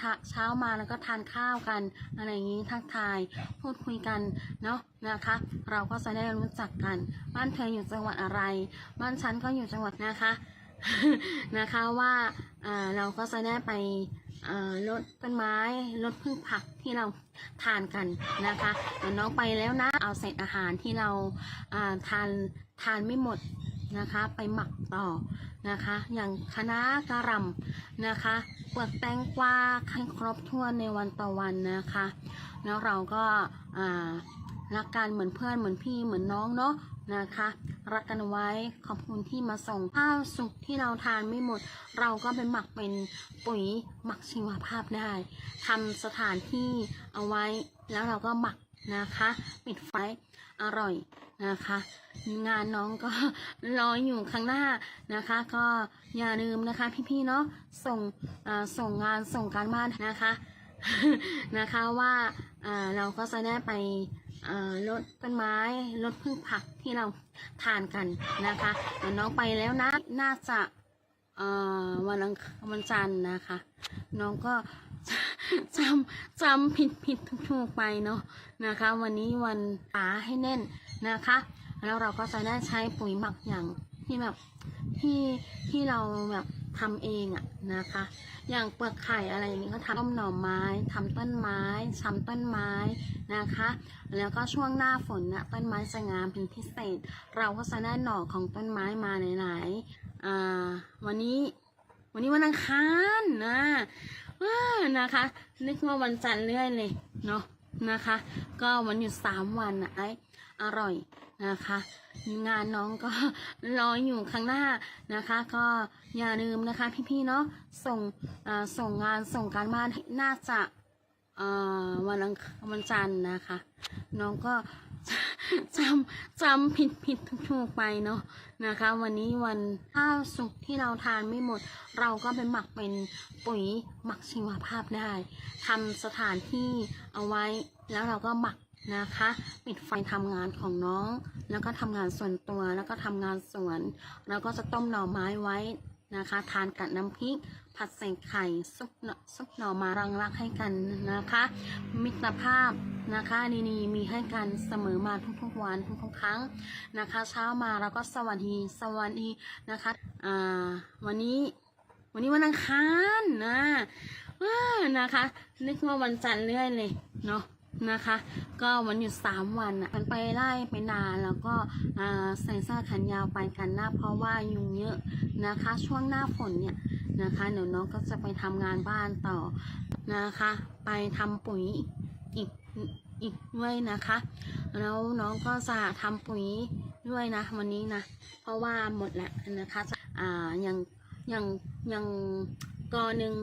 ทะเช้ามาแล้วก็ทานข้าวกันอะไรอย่างนี้ทักทายพูดคุยกันเนาะนะคะ เราก็จะได้รู้จักกัน บ้านเธออยู่จังหวัดอะไร บ้านฉันก็อยู่จังหวัดนะคะนะคะว่าอ่าเราก็จะได้ไปอ่าลดต้นไม้ลดพืชผักที่เราทานกันนะคะเดี๋ยวน้องไปแล้วนะเอาเศษอาหารที่เราอ่าทานทานไม่หมด นะคะ ไปหมักต่อนะคะ อย่างคะน้ากระหลำนะคะเปลือกแตงกวาให้ครบถ้วนในวันต่อวันนะคะ แล้วเราก็รักกันเหมือนเพื่อนเหมือนพี่เหมือนน้องเนาะนะคะ รักกันไว้ขอบคุณที่มาส่งข้าวสุกที่เราทานไม่หมด เราก็ไปหมักเป็นปุ๋ยหมักชีวภาพได้ทำสถานที่เอาไว้แล้วเราก็หมักนะคะ ปิดไฟ อร่อยนะคะงานน้องก็รออยู่ข้างหน้านะคะ ก็อย่าลืมนะคะ พี่ๆเนาะส่งส่งงานส่งการบ้านนะคะนะคะว่าเราก็จะได้ไปลดต้นไม้ลดพืชผักที่เราทานกันนะคะเดี๋ยวน้องไปแล้วนะน่าจะวันอังวันจันทร์นะคะ น้องก็ จำจำผิดผิดถูกๆไปเนาะนะคะ วันนี้วันป๋าให้แน่นนะคะ แล้วเราก็จะได้ใช้ปุ๋ยหมักอย่างที่แบบที่ที่เราแบบทำเองอะนะคะ อย่างเปลือกไข่อะไรอย่างนี้ก็ทำต้มหน่อไม้ทำต้นไม้ชำต้นไม้นะคะ แล้วก็ช่วงหน้าฝนนะต้นไม้จะงามเป็นพิเศษ เราก็จะได้หน่อของต้นไม้มาไหนๆอ่าวันนี้วันนี้วันอังคารนะ นะคะ นึกว่าวันจันทร์เรื่อยเลยเนาะนะคะ ก็วันหยุดสามวันอะไออร่อยนะคะ งานน้องก็รออยู่ข้างหน้านะคะ ก็อย่าลืมนะคะ พี่ๆเนาะส่งส่งงานส่งการบ้านน่าจะวันอังวันจันทร์นะคะ น้องก็ จำจำผิดผิดถูกไปเนาะนะคะ วันนี้วันข้าวสุกที่เราทานไม่หมด เราก็ไปหมักเป็นปุ๋ยหมักชีวภาพได้ทำสถานที่เอาไว้แล้วเราก็หมักนะคะปิดไฟทำงานของน้อง แล้วก็ทำงานส่วนตัวแล้วก็ทำงานสวน แล้วก็จะต้มหน่อไม้ไว้ นะคะ ทานกับน้ำพริก ผัดใส่ไข่ซุปน่อซุปหน่อมารังรักให้กันนะคะ มิตรภาพนะคะดีๆมีให้กันเสมอมาทุกๆวันทุกๆครั้งนะคะ เช้ามาเราก็สวัสดีสวัสดีนะคะอ่าวันนี้วันนี้วันอังคารนะนะคะ นึกว่าวันจันทร์เรื่อยเลยเนาะ นะคะ ก็วันหยุดสามวันอะมันไปไล่ไปนานแล้วก็ใส่เสื้อแขนยาวไปกันหน้าเพราะว่ายุงเยอะนะคะ ช่วงหน้าฝนเนี่ยนะคะเดี๋ยวน้องก็จะไปทำงานบ้านต่อนะคะ ไปทำปุ๋ยอีกอีกด้วยนะคะ แล้วน้องก็จะทำปุ๋ยด้วยนะวันนี้นะ เพราะว่าหมดแล้วนะคะอ่าอย่างอย่างอย่างกอหนึ่ง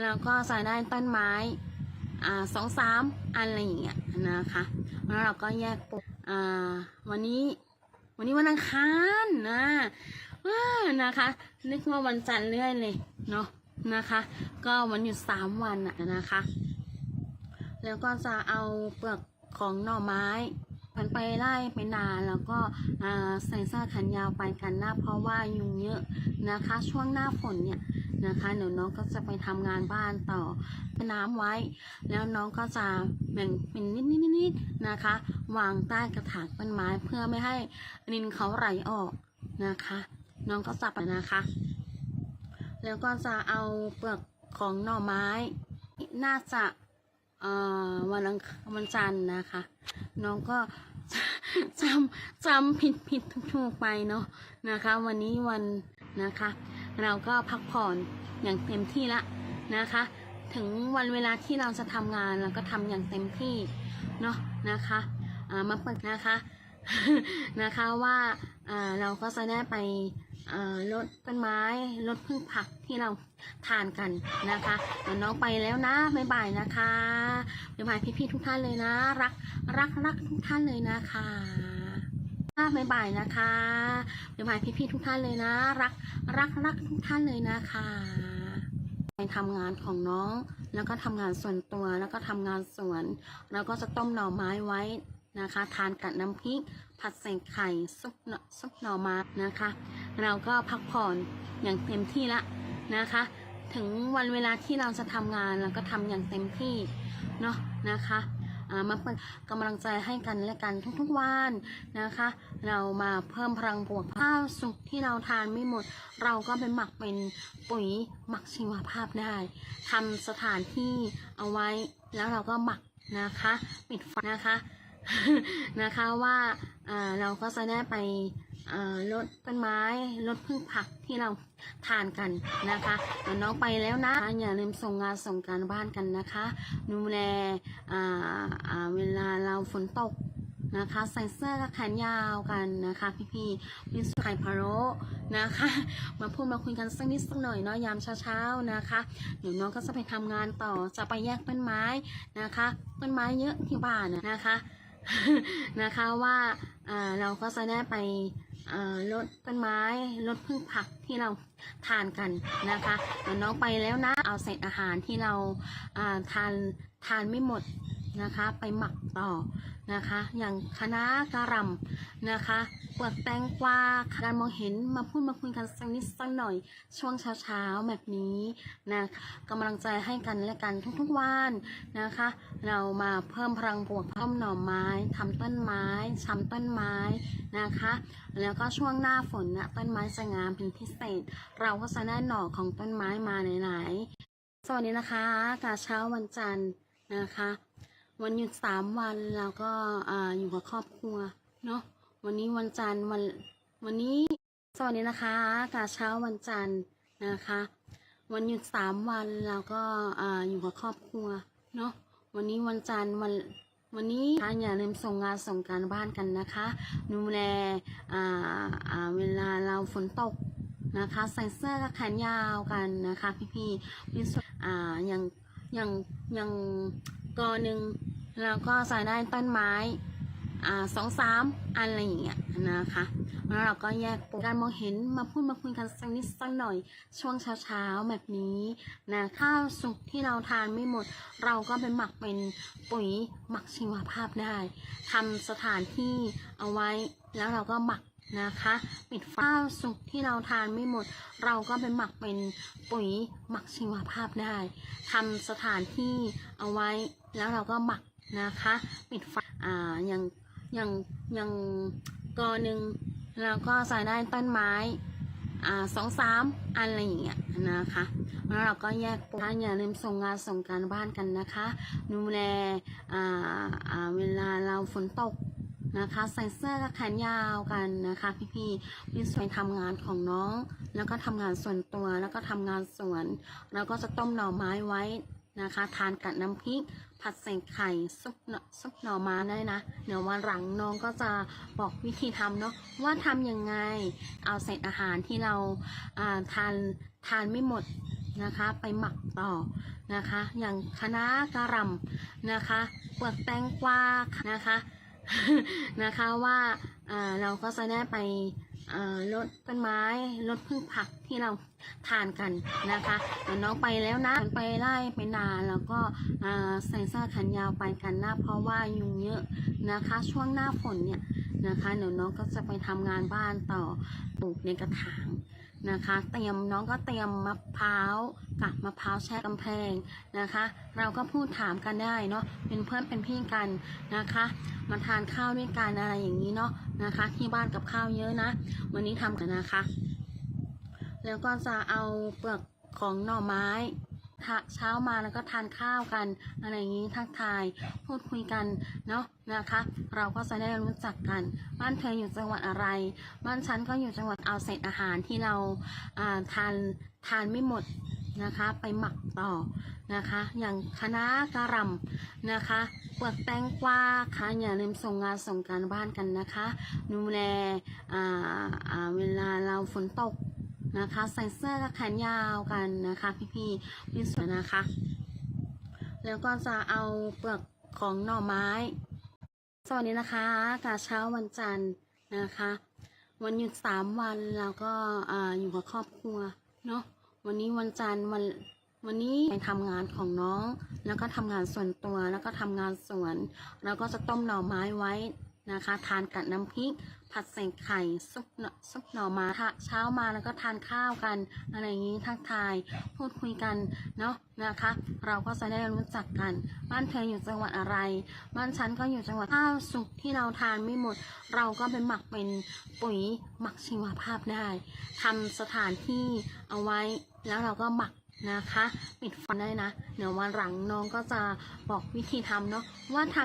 เราก็จะได้ต้นไม้ อ่าสองสามอันอะไรอย่างเงี้ยนะคะแล้วเราก็แยกปุ๋ยอ่าวันนี้วันนี้วันอังคารนะว้านะคะ นึกว่าวันจันทร์เรื่อยเลยเนาะนะคะ ก็วันหยุดสามวันอะนะคะ แล้วก็จะเอาเปลือกของหน่อไม้มันไปไล่ไปนานแล้วก็ใส่เสื้อแขนยาวไปกันหน้าเพราะว่ายุงเยอะนะคะ ช่วงหน้าฝนเนี่ย นะคะเดี๋ยวน้องก็จะไปทำงานบ้านต่อน้ำไว้ แล้วน้องก็จะแบ่งเป็นนิดๆๆนะคะ วางใต้กระถางต้นไม้เพื่อไม่ให้ดินเขาไหลออกนะคะ น้องก็จับนะคะ แล้วก็จะเอาเปลือกของหน่อไม้ น่าจะเออวันอังวันจันทร์นะคะ น้องก็จำจำผิดผิดถูกๆไปเนาะนะคะ วันนี้วันนะคะ เราก็พักผ่อนอย่างเต็มที่ละนะคะ ถึงวันเวลาที่เราจะทำงานเราก็ทำอย่างเต็มที่เนาะนะคะมาเปิดนะคะนะคะว่าเราก็จะได้ไปลดต้นไม้ลดพืชผักที่เราทานกันนะคะเดี๋ยวน้องไปแล้วนะบ๊ายบายนะคะบ๊ายบายพี่ๆทุกท่านเลยนะ รักรักรักทุกท่านเลยนะคะ บ๊ายบายนะคะบ๊ายบายพี่ๆทุกท่านเลยนะ รักรักรักทุกท่านเลยนะคะไปทำงานของน้อง แล้วก็ทำงานส่วนตัวแล้วก็ทำงานสวน แล้วก็จะต้มหน่อไม้ไว้นะคะ ทานกับน้ำพริก ผัดใส่ไข่ซุปซุปหน่อไม้นะคะ เราก็พักผ่อนอย่างเต็มที่ละนะคะ ถึงวันเวลาที่เราจะทำงานเราก็ทำอย่างเต็มที่เนาะนะคะ มาเป็นกำลังใจให้กันและกันทุกๆวันนะคะ เรามาเพิ่มพลังบวกข้าวสุกที่เราทานไม่หมด เราก็ไปหมักเป็นปุ๋ยหมักชีวภาพได้ทำสถานที่เอาไว้แล้วเราก็หมักนะคะปิดฝานะคะนะคะว่าเราก็จะได้ไป ลดต้นไม้ลดพืชผักที่เราทานกันนะคะเดี๋ยวน้องไปแล้วนะ อย่าลืมส่งงานส่งการบ้านกันนะคะดูแลเวลาเราฝนตกนะคะใส่เสื้อกับแขนยาวกันนะคะ พี่ๆมีสุไข่พะโล้นะคะ มาพูดมาคุยกันสักนิดสักหน่อยเนาะยามเช้าๆนะคะเดี๋ยวน้องก็จะไปทำงานต่อจะไปแยกต้นไม้นะคะต้นไม้เยอะที่บ้านนะคะ นะคะว่าเราก็จะได้ไป ลดต้นไม้ลดพืชผักที่เราทานกันนะคะเดี๋ยวน้องไปแล้วนะเอาเศษอาหารที่เราทานทานไม่หมด นะคะ ไปหมักต่อนะคะ อย่างคะน้ากระหลำนะคะเปลือกแตงกวาการมองเห็นมาพูดมาคุยกันสักนิดสักหน่อย ช่วงเช้าๆแบบนี้นะกำลังใจให้กันและกันทุกๆวันนะคะ เรามาเพิ่มพลังบวกต้มหน่อไม้ทำต้นไม้ชำต้นไม้นะคะ แล้วก็ช่วงหน้าฝนนะต้นไม้จะงามเป็นพิเศษ เราก็จะได้หน่อของต้นไม้มาไหนๆสวัสดีนะคะกาเช้าวันจันทร์นะคะ วันหยุดสามวันเราก็อ่าอยู่กับครอบครัวเนาะวันนี้วันจันทร์วันวันนี้สวัสดีนะคะกาเช้าวันจันทร์นะคะ วันหยุดสามวันเราก็อ่าอยู่กับครอบครัวเนาะวันนี้วันจันทร์วันวันนี้อย่าลืมส่งงานส่งการบ้านกันนะคะดูแลอ่าอ่าเวลาเราฝนตกนะคะใส่เสื้อกับแขนยาวกันนะคะ พี่ๆมีส่อ่าอย่างอย่างอย่างกอหนึ่ง เราก็ใส่ได้ต้นไม้อ่าสองสามอันอะไรอย่างเงี้ยนะคะแล้วเราก็แยกปการมองเห็นมาพูดมาคุยกันสักนิดสักหน่อย ช่วงเช้าๆแบบนี้นะข้าวสุกที่เราทานไม่หมด เราก็ไปหมักเป็นปุ๋ยหมักชีวภาพได้ทำสถานที่เอาไว้แล้วเราก็หมักนะคะปิดข้าวสุกที่เราทานไม่หมด เราก็ไปหมักเป็นปุ๋ยหมักชีวภาพได้ทำสถานที่เอาไว้แล้วเราก็หมัก นะคะปิดฝาอ่าอย่างอย่างอย่างกอหนึ่งแล้วก็ใส่ได้ต้นไม้อ่าสองสามอันอะไรอย่างเงี้ยนะคะแล้วเราก็แยกปลูกอย่าลืมส่งงานส่งการบ้านกันนะคะดูแลอ่าอ่าเวลาเราฝนตกนะคะใส่เสื้อกับแขนยาวกันนะคะ พี่ๆพี่สวยทำงานของน้อง แล้วก็ทำงานส่วนตัวแล้วก็ทำงานสวน แล้วก็จะต้มหน่อไม้ไว้ นะคะ ทานกับน้ำพริก ผัดใส่ไข่ซุปหน่อซุปหน่อไม้ได้นะเดี๋ยววันหลังน้องก็จะบอกวิธีทำเนาะว่าทำยังไงเอาเศษอาหารที่เราาทานทานไม่หมดนะคะไปหมักต่อนะคะ อย่างคะน้ากระหลำนะคะเปลือกแตงกวานะคะนะคะว่า เราก็จะได้ไปลดต้นไม้ลดพืชผักที่เราทานกันนะคะเดี๋ยวน้องไปแล้วนะไปไล่ไปนาแล้วก็ใส่เสื้อแขนยาวไปกันนะเพราะว่ายุงเยอะนะคะ ช่วงหน้าฝนเนี่ยนะคะเดี๋ยวน้องก็จะไปทำงานบ้านต่อปลูกในกระถาง นะคะ เตรียมน้องก็เตรียมมะพร้าวกับมะพร้าวแช่กำแพงนะคะ เราก็พูดถามกันได้เนาะเป็นเพื่อนเป็นพี่กันนะคะ มาทานข้าวด้วยกันอะไรอย่างนี้เนาะนะคะ ที่บ้านกับข้าวเยอะนะ วันนี้ทำกันนะคะ แล้วก็จะเอาเปลือกของหน่อไม้ เช้ามาแล้วก็ทานข้าวกันอะไรอย่างนี้ทักทายพูดคุยกันเนาะนะคะ เราก็จะได้รู้จักกัน บ้านเธออยู่จังหวัดอะไร บ้านฉันก็อยู่จังหวัดเอาเศษอาหารที่เราอ่าทานทานไม่หมดนะคะไปหมักต่อนะคะ อย่างคะน้ากระหลำนะคะเปลือกแตงกวาค่ะอย่าลืมส่งงานส่งการบ้านกันนะคะ ดูแลอ่าอ่าเวลาเราฝนตก นะคะใส่เสื้อกับแขนยาวกันนะคะ พี่ๆพี่สวยนะคะ แล้วก็จะเอาเปลือกของหน่อไม้สวัสดีนะคะกาเช้าวันจันทร์นะคะ วันหยุดสามวันเราก็ออยู่กับครอบครัวเนาะวันนี้วันจันทร์วันวันนี้ไปทำงานของน้อง แล้วก็ทำงานส่วนตัวแล้วก็ทำงานสวน แล้วก็จะต้มหน่อไม้ไว้ นะคะ ทานกับน้ำพริก ผัดใส่ไข่ซุปซุปหน่อไมาเช้ามาแล้วก็ทานข้าวกัน อะไรอย่างนี้ทักทายพูดคุยกันเนาะนะคะ เราก็จะได้รู้จักกัน บ้านเธออยู่จังหวัดอะไร บ้านฉันก็อยู่จังหวัดข้าวสุกที่เราทานไม่หมด เราก็ไปหมักเป็นปุ๋ยหมักชีวภาพได้ทำสถานที่เอาไว้แล้วเราก็หมักนะคะ ปิดฟันได้นะ เดี๋ยววันหลังน้องก็จะบอกวิธีทำเนาะว่าทำ